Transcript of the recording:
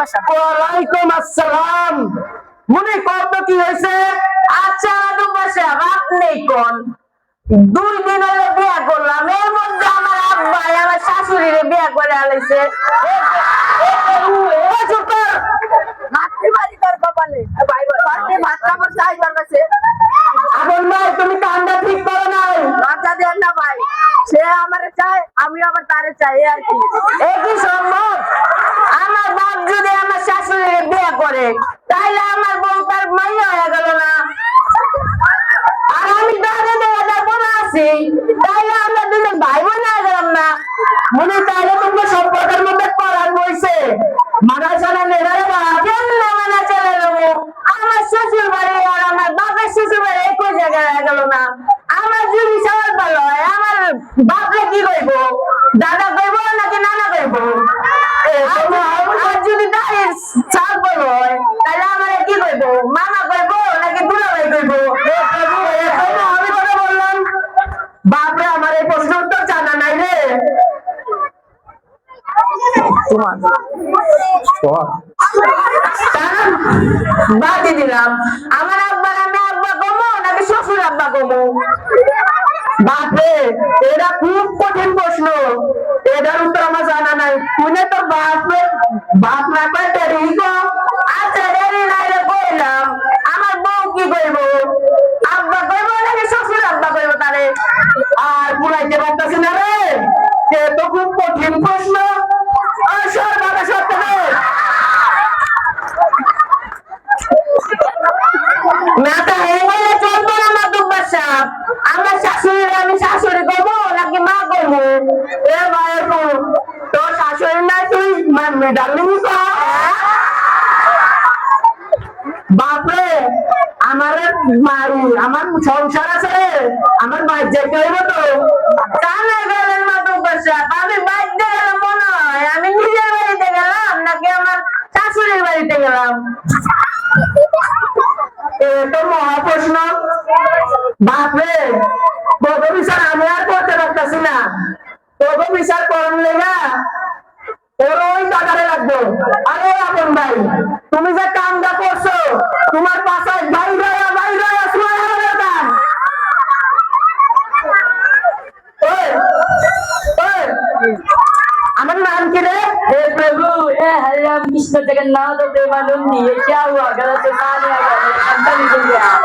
বাসা ওয়ালাইকুম আসসালাম। মনে কত কি হয়েছে? আচ্ছা মাদক বাসা আপনি কোন। দুই দিন হলো বিয়া করলাম। এর মধ্যে আমার আব্বা আমার শাশুড়িরে বিয়া করে আলাইছে আমি আবার তারে চাই আর কি সম্ভব আমার বাপ যদি আমার শাশুড়ির বিয়ে করে তাইলে আমার বউ তার মাইয়া হয়ে গেল না। আর আমি দাঁড়ে দেওয়া যাব না আছি। তাইলে আমরা দুজন ভাই বোন হয়ে গেলাম না। মনে তাহলে তোমার সম্পর্কের মধ্যে করার বইছে। মারা জানা নেড়ারে বা কেমনে মানে চলে যাব আমার শ্বশুর বাড়ি আর আমার বাপের শ্বশুর বাড়ি একই জায়গায় হয়ে গেল না। আমার যদি সবার ভালো হয়, আমার বাপরে কি কইব দাদা কইব নাকি নানা কইব আর যদি দাঁড়িয়ে চাল বলো হয় তাহলে আমার কি কইব মামা কইব নাকি দুলা ভাই কইব এ প্রভু এখন আমি কথা বললাম বাপরে আমার এই প্রশ্ন উত্তর জানা নাই রে বাদি দিলাম আমার আব্বার আমি আব্বা কমো নাকি শ্বশুর আব্বা কমো বাপরে এটা খুব কঠিন প্রশ্ন। এটার উত্তর আমার জানা নাই। শুনে তো বাপরে বাপ না কয় তেরি গো? আচ্ছা দেরি নাইলে কইলাম। আমার বউ কি কইব? আব্বা কইব নাকি শ্বশুর আব্বা কইব তারে? আর পুরাইতে পারতেছি না রে। সে তো খুব কঠিন প্রশ্ন। মাথা হেঙ্গলে চলতো না মাদুক বাসা আমার শাশুড়ি আমি শাশুড়ি কইব নাকি মা কইব এ তো তোর শাশুড়ি নাই, তুই মানবি ডার্লিং বাপরে, আমার মারি আমার সংসার আছে আমার মায়ের যেতে তো। কানে গেলেন মাদুক বাসা আমি বাইতে গেলাম মনে হয়, আমি নিজের বাড়িতে গেলাম, নাকি আমার শাশুড়ির বাড়িতে গেলাম? এ তো মহাপ্রশ্ন বাপরে তোর বিচার আমি আর করতে পারতেছি না তোর বিচার করার লেগা ওর ওই টাকারে লাগবে আরে আপন ভাই তুমি যে কামটা করছো তোমার পাশে ভাই রয়া ভাই রয়া সময় হবে কাম ওই ওই আমার নাম কি রে हे प्रभु हे हरे राम कृष्ण जगन्नाथ प्रेमानंदी ये क्या हुआ गलत से कहा नहीं आ गया 啊你在里头啊。